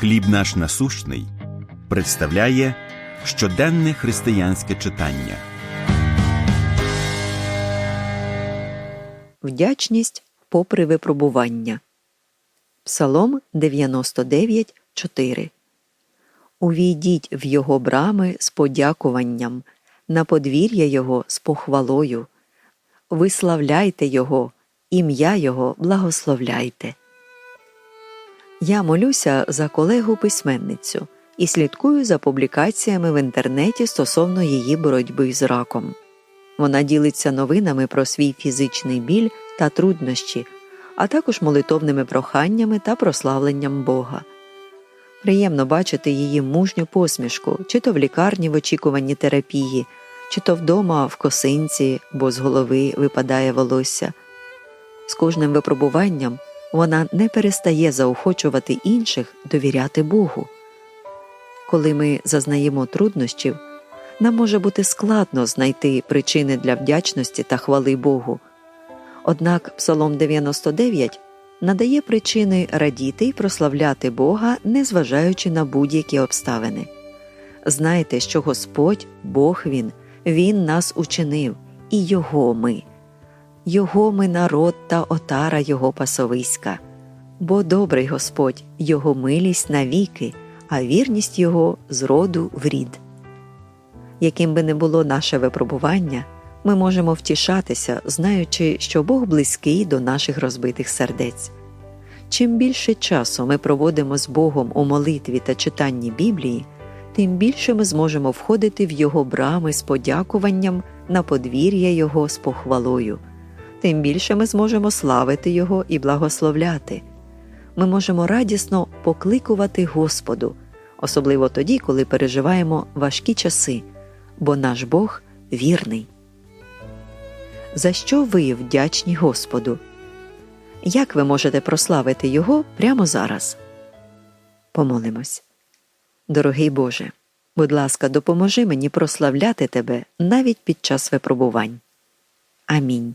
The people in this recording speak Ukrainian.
Хліб наш насущний представляє щоденне християнське читання. Вдячність попри випробування. Псалом 99, 4 Увійдіть в його брами з подякуванням, на подвір'я його з похвалою. Виславляйте його, ім'я його благословляйте. Я молюся за колегу письменницю і слідкую за публікаціями в інтернеті стосовно її боротьби з раком. Вона ділиться новинами про свій фізичний біль та труднощі, а також молитовними проханнями та прославленням Бога. Приємно бачити її мужню посмішку, чи то в лікарні в очікуванні терапії, чи то вдома в косинці, бо з голови випадає волосся. З кожним випробуванням вона не перестає заохочувати інших довіряти Богу. Коли ми зазнаємо труднощів, нам може бути складно знайти причини для вдячності та хвали Богу. Однак Псалом 99 надає причини радіти й прославляти Бога, незважаючи на будь-які обставини. Знайте, що Господь, Бог Він, Він нас учинив, і Його ми, Його ми народ та отара Його пасовиська. Бо добрий Господь, Його милість навіки, а вірність Його з роду в рід. Яким би не було наше випробування, ми можемо втішатися, знаючи, що Бог близький до наших розбитих сердець. Чим більше часу ми проводимо з Богом у молитві та читанні Біблії, тим більше ми зможемо входити в Його брами з подякуванням на подвір'я Його з похвалою, тим більше ми зможемо славити Його і благословляти. Ми можемо радісно покликувати Господу, особливо тоді, коли переживаємо важкі часи, бо наш Бог вірний. За що ви вдячні Господу? Як ви можете прославити Його прямо зараз? Помолимось. Дорогий Боже, будь ласка, допоможи мені прославляти Тебе навіть під час випробувань. Амінь.